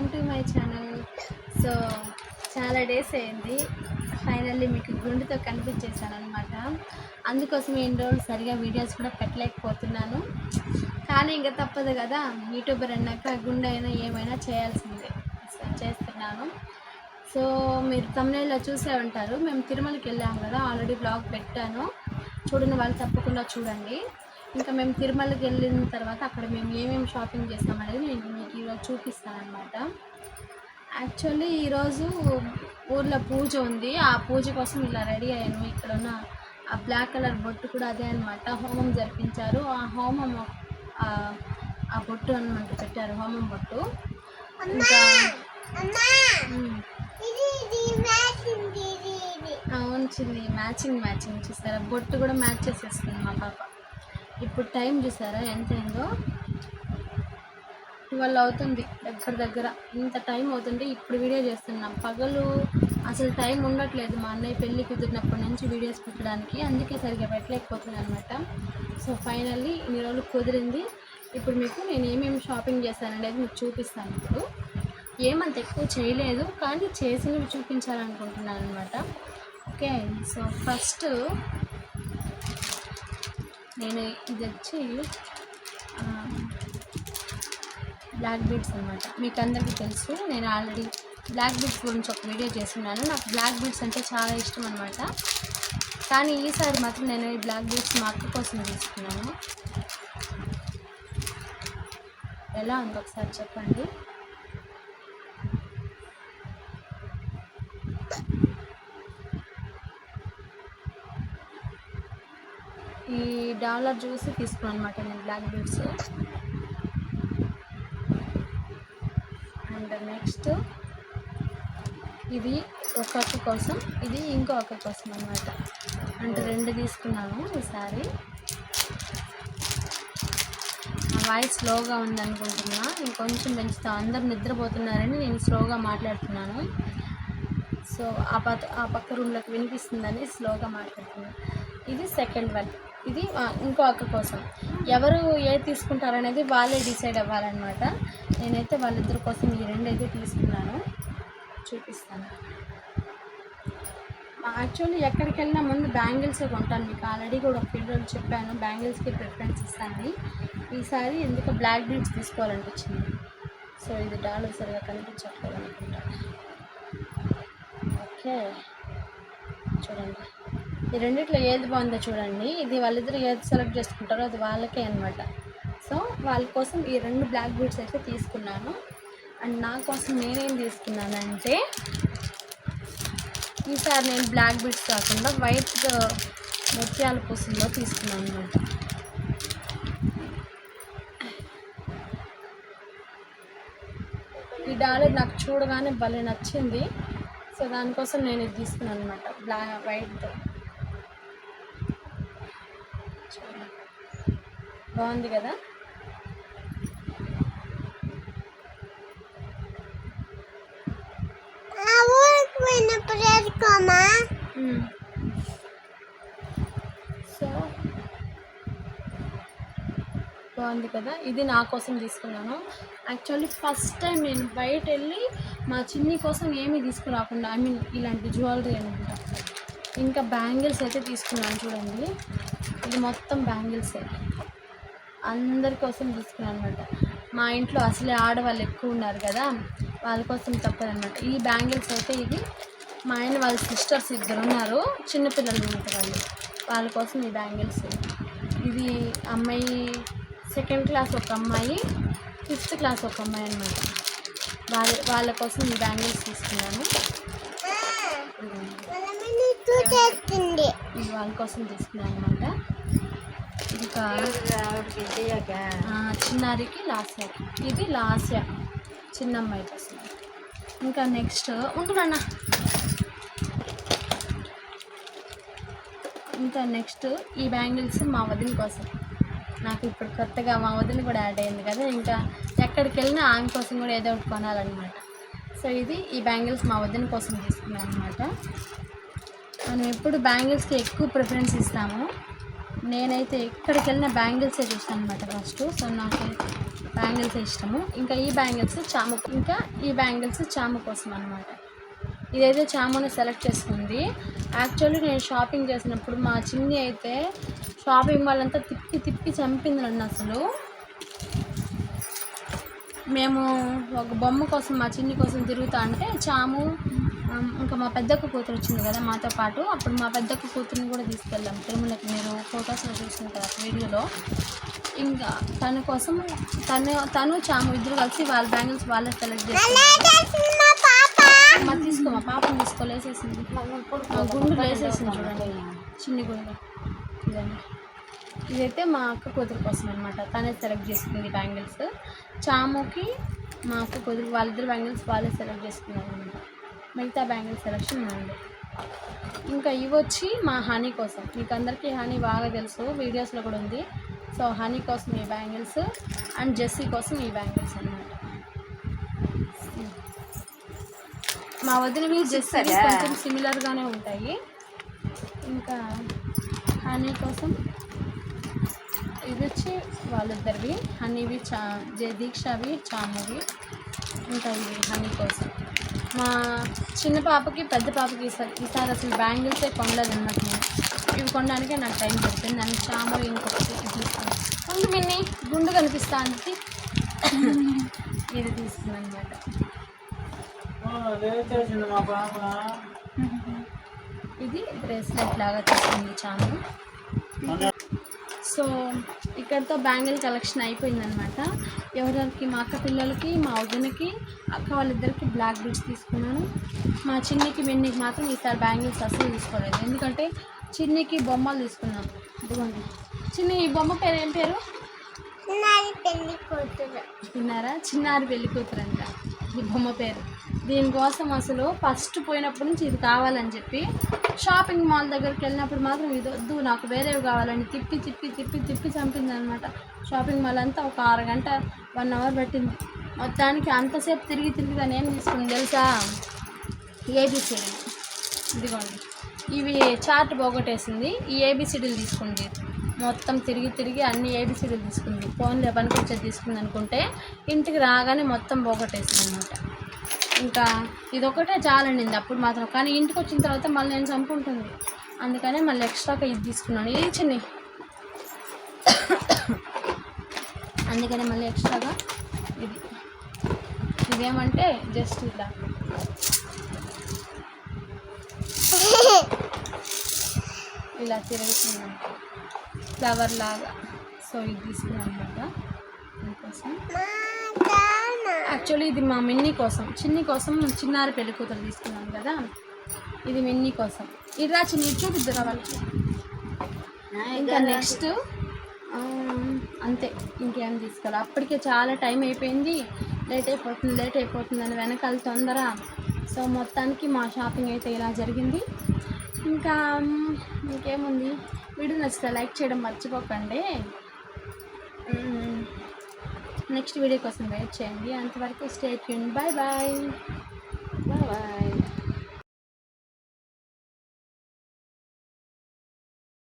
Welcome to my channel. So చాలా days అయింది. Finally మీకు గుండెతో కనిపించేశాను అనమాట అందుకోసం ఎన్ని రోజులు సరిగా వీడియోస్ కూడా పెట్టలేకపోతున్నాను. కానీ ఇంకా తప్పదు కదా యూట్యూబర్ అన్నాక గుండె అయినా ఏమైనా చేయాల్సిందే. చేస్తున్నాను. సో మీరు తమిళలో చూసే ఉంటారు. మేము తిరుమలకి వెళ్ళాము కదా ఆల్రెడీ బ్లాగ్ పెట్టాను. చూడని వాళ్ళు తప్పకుండా చూడండి. ఇంకా మేము తిరుమలకి వెళ్ళిన తర్వాత అక్కడ మేము ఏమేమి షాపింగ్ చేస్తామనేది నేను మీకు ఈరోజు చూపిస్తాను అనమాట యాక్చువల్లీ ఈరోజు ఊర్లో పూజ ఉంది. ఆ పూజ కోసం ఇలా రెడీ అయ్యాను. ఇక్కడ ఉన్న ఆ బ్లాక్ కలర్ బొట్టు కూడా అదే అనమాట హోమం జరిపించారు. ఆ హోమం ఆ బొట్టు అనమాట పెట్టారు. హోమం బొట్టు. ఇంకా. అవును మ్యాచింగ్ మ్యాచింగ్ చూసారా? బొట్టు కూడా మ్యాచ్ చేసేస్తుంది మా పాప. ఇప్పుడు టైం చూసారా ఎంత అయిందో? ట్వెల్వ్ అవుతుంది దగ్గర దగ్గర. ఇంత టైం అవుతుంది ఇప్పుడు వీడియో చేస్తున్నాం. పగలు అసలు టైం ఉండట్లేదు మా అన్నయ్య పెళ్ళి కుదిరినప్పటి నుంచి వీడియోస్ పెట్టడానికి. అందుకే సరిగ్గా పెట్టలేకపోతుంది అనమాట సో ఫైనల్లీ ఇన్ని రోజులు కుదిరింది. ఇప్పుడు మీకు నేను ఏమేమి షాపింగ్ చేశాననేది మీకు చూపిస్తాను ఇప్పుడు. ఏమంత ఎక్కువ చేయలేదు కానీ చేసినవి చూపించాలనుకుంటున్నాను అనమాట ఓకే సో ఫస్ట్ నేను ఇది వచ్చి బ్లాక్ బీడ్స్ అనమాట మీకు అందరికీ తెలుసు నేను ఆల్రెడీ బ్లాక్ బీడ్స్ గురించి ఒక వీడియో చేస్తున్నాను. నాకు బ్లాక్ బీడ్స్ అంటే చాలా ఇష్టం అనమాట కానీ ఈసారి మాత్రం నేను ఈ బ్లాక్ బీడ్స్ మా అక్క కోసం తీసుకున్నాను. ఎలా ఉంది ఒకసారి చెప్పండి. డాలర్ చూసి తీసుకున్నాను అనమాట నేను బ్లాక్ బీడ్స్ అండ్ నెక్స్ట్ ఇది ఒక కోసం ఇది ఇంకో కోసం అనమాట అంటే రెండు తీసుకున్నాను ఈసారి వాయిస్ స్లోగా ఉందనుకుంటున్నా ఇంకొంచెం పెంచుతా అందరు నిద్రపోతున్నారని నేను స్లోగా మాట్లాడుతున్నాను. సో ఆ పక్క ఆ పక్క రూమ్లోకి వినిపిస్తుందని స్లోగా మాట్లాడుతున్నాను. ఇది సెకండ్ వన్ ఇది ఇంకో అక్క కోసం. ఎవరు ఏది తీసుకుంటారనేది వాళ్ళే డిసైడ్ అవ్వాలన్నమాట. నేనైతే వాళ్ళిద్దరి కోసం ఈ రెండు అయితే తీసుకున్నాను. చూపిస్తాను. యాక్చువల్లీ ఎక్కడికి వెళ్ళినా ముందు బ్యాంగిల్స్ కొంటాను మీకు. ఆల్రెడీ కూడా ఒక వీడియోలో చెప్పాను బ్యాంగిల్స్కి ప్రిఫరెన్స్ ఇస్తాను ఈసారి ఎందుకు బ్లాక్ బీడ్స్ తీసుకోవాలనిపించింది. సో ఇది డాలర్ సరిగా కనిపించట్లేదు అనుకుంటా ఓకే. చూడండి. ఈ రెండిట్లో ఏది బాగుందో చూడండి. ఇది వాళ్ళిద్దరు ఏది సెలెక్ట్ చేసుకుంటారో అది వాళ్ళకే అనమాట సో వాళ్ళ కోసం ఈ రెండు బ్లాక్ బీడ్స్ అయితే తీసుకున్నాను. అండ్ నా కోసం నేనేం తీసుకున్నానంటే ఈసారి నేను బ్లాక్ బీడ్స్ కాకుండా వైట్ ముత్యాల పూసల్లో తీసుకున్నాను అనమాట ఈ డాలర్ నాకు చూడగానే భలే నచ్చింది. సో దానికోసం నేను ఇది తీసుకున్నాను అనమాట బ్లా వైట్. బాగుంది కదా. సో బాగుంది కదా? ఇది నా కోసం తీసుకున్నాను. యాక్చువల్లీ ఫస్ట్ టైం నేను బయట వెళ్ళి మా చిన్ని కోసం ఏమీ తీసుకురాకుండా ఐ మీన్ ఇలాంటి జ్యువెలరీ అనమాట ఇంకా బ్యాంగిల్స్ అయితే తీసుకున్నాను చూడండి. ఇది మొత్తం బ్యాంగిల్సే. అందరి కోసం తీసుకున్నాను అనమాట మా ఇంట్లో అసలే ఆడవాళ్ళు ఎక్కువ ఉన్నారు కదా వాళ్ళ కోసం తప్పదనమాట ఈ బ్యాంగిల్స్ అయితే ఇది మా ఆయన వాళ్ళ సిస్టర్స్ ఇద్దరు ఉన్నారు చిన్నపిల్లలు అనమాట వాళ్ళు. వాళ్ళ కోసం ఈ బ్యాంగిల్స్. ఇది అమ్మాయి సెకండ్ క్లాస్ ఒక అమ్మాయి ఫిఫ్త్ క్లాస్ ఒక అమ్మాయి అనమాట వాళ్ళ వాళ్ళ కోసం ఈ బ్యాంగిల్స్ తీసుకున్నాను. వాళ్ళ కోసం తీసుకున్నాను అనమాట ఇంకా చిన్నారికి లాస్య. ఇది లాస్య. చిన్న అమ్మాయి కోసం ఇంకా నెక్స్ట్ ఉంటున్నా ఇంకా నెక్స్ట్ ఈ బ్యాంగిల్స్ మా వదిన కోసం. నాకు ఇప్పుడు కొత్తగా మా వదిన కూడా యాడ్ అయింది కదా ఇంకా ఎక్కడికి వెళ్ళినా ఆమె కోసం కూడా ఏదో ఒకటి కొనాలన్నమాట. సో ఇది ఈ బ్యాంగిల్స్ మా వదిన కోసం తీసుకున్నాను అనమాట మనం ఎప్పుడు బ్యాంగిల్స్కి ఎక్కువ ప్రిఫరెన్స్ ఇస్తాము. నేనైతే ఎక్కడికి వెళ్ళిన బ్యాంగిల్సే చూసాను అనమాట ఫస్ట్. సో నాకు బ్యాంగిల్స్ ఇష్టము. ఇంకా ఈ బ్యాంగిల్స్ చాము ఇంకా ఈ బ్యాంగిల్స్ చాము కోసం అనమాట ఇదైతే చాముని సెలెక్ట్ చేసుకుంది. యాక్చువల్లీ నేను షాపింగ్ చేసినప్పుడు మా చిన్ని అయితే షాపింగ్ వాళ్ళంతా తిప్పి తిప్పి చంపింది నన్ను అసలు. మేము ఒక బొమ్మ కోసం మా చిన్ని కోసం తిరుగుతా అంటే చాము ఇంకా మా పెద్దక్క కూతురు వచ్చింది కదా మాతో పాటు. అప్పుడు మా పెద్దక్క కూతురుని కూడా తీసుకెళ్ళాం. తిరుమలకి మీరు ఫొటోస్లో తర్వాత వీడియోలో. ఇంకా తన కోసం తను తను చాము ఇద్దరు కలిసి వాళ్ళ బ్యాంగిల్స్ వాళ్ళే సెలెక్ట్ చేసుకున్నారు. మా తీసుకో మా పాపని తీసుకో లేసేసింది. గుండు లేసేసింది చూడండి. చిన్ని గుండు. ఇదైతే మా అక్క కూతురు కోసం అనమాట తనే సెలెక్ట్ చేసుకుంది బ్యాంగిల్స్. చాముకి మా అక్క కూతురు వాళ్ళిద్దరు బ్యాంగిల్స్ వాళ్ళే సెలెక్ట్ చేసుకున్నారు అనమాట మిగతా బ్యాంగిల్స్ సెలెక్షన్ ఉంది. ఇంకా ఇవి వచ్చి మా హనీ కోసం. మీకు అందరికీ హనీ బాగా తెలుసు. వీడియోస్లో కూడా ఉంది. సో హనీ కోసం ఈ బ్యాంగిల్స్ అండ్ జెస్సీ కోసం ఈ బ్యాంగిల్స్ అనమాట మా వదినవి జెస్సీ కొంచెం సిమిలర్గానే ఉంటాయి. ఇంకా హనీ కోసం ఇది వచ్చి వాళ్ళిద్దరివి. హనీవి చా దీక్షవి చామువి. ఇంకా ఇవి హనీ కోసం. మా చిన్న పాపకి పెద్ద పాపకి ఈసారి ఈసారి అసలు బ్యాంగిల్సే కొనలేదు అనమాట నేను. ఇవి కొనడానికే నాకు టైం పడుతుంది. దానికి చాము ఇంకొకటి తీసుకున్నాను ముందు మిన్ని గుండు కనిపిస్తా అంటే ఇది తీసుకున్నాను అనమాట ఇది బ్రేస్లెట్ లాగా తీసుకుంది చాము సో ఇక్కడతో బ్యాంగిల్ కలెక్షన్ అయిపోయిందనమాట ఎవరెవరికి మా అక్క పిల్లలకి మా వదినకి అక్క వాళ్ళిద్దరికి బ్లాక్ బీడ్స్ తీసుకున్నాను. మా చిన్నికి మిన్నికి మాత్రం ఈసారి బ్యాంగిల్స్ అసలు తీసుకోలేదు. ఎందుకంటే చిన్నికి బొమ్మలు తీసుకున్నాం. ఇదిగోండి. చిన్ని ఈ బొమ్మ పేరు ఏం పేరు? పెళ్ళి కూతురు. విన్నారా? చిన్నారి పెళ్ళి కూతురు అంట ఈ బొమ్మ పేరు. దీనికోసం అసలు ఫస్ట్ పోయినప్పటి నుంచి ఇది కావాలని చెప్పి షాపింగ్ మాల్ దగ్గరికి వెళ్ళినప్పుడు మాత్రం ఇది వద్దు నాకు వేరేవి కావాలని తిప్పి తిప్పి తిప్పి తిప్పి చంపింది అనమాట షాపింగ్ మాల్ అంతా ఒక అరగంట వన్ అవర్ పట్టింది. మొత్తానికి అంతసేపు తిరిగి తిరిగి దాన్ని ఏం తీసుకుంది తెలుసా ఏబిసిడి ఇదిగోండి. ఇవి చార్ట్ పోగొట్టేసింది. ఈ ఏబిసిడీలు తీసుకుంది. మొత్తం తిరిగి తిరిగి అన్ని ఏబిసిడీలు తీసుకుంది ఫోన్లో పనికొచ్చేది తీసుకుంది. అనుకుంటే ఇంటికి రాగానే మొత్తం పోగొట్టేసింది అనమాట ఇంకా ఇదొకటే చాలండింది అప్పుడు మాత్రం. కానీ ఇంటికి వచ్చిన తర్వాత మళ్ళీ నేను చంపుకుంటుంది. అందుకనే మళ్ళీ ఎక్స్ట్రాగా ఇది తీసుకున్నాను. ఇది చిన్ని. అందుకనే మళ్ళీ ఎక్స్ట్రాగా ఇది. ఇదేమంటే జస్ట్ ఇలా ఇలా తిరుగుతున్నాను ఫ్లవర్ లాగా సో ఇది తీసుకున్నాను అనమాట అందుకోసం యాక్చువల్లీ ఇది మా మిన్నీ కోసం. చిన్ని కోసం చిన్నారి పెళ్ళి కూతురు తీసుకున్నాను కదా. ఇది మిన్నీ కోసం. ఇది రా చిన్ని చూపిద్దురా వాళ్ళకి. ఇంకా నెక్స్ట్ అంతే. ఇంకేం తీసుకోవాలి అప్పటికే చాలా టైం అయిపోయింది. లేట్ అయిపోతుంది లేట్ అయిపోతుంది అని వెనకాల తొందర. సో మొత్తానికి మా షాపింగ్ అయితే ఇలా జరిగింది. ఇంకా ఇంకేముంది? వీడియో నచ్చితే లైక్ చేయడం మర్చిపోకండి. నెక్స్ట్ వీడియో కోసం వెయిట్ చేయండి. అంతవరకు stay tune bye. Bye bye.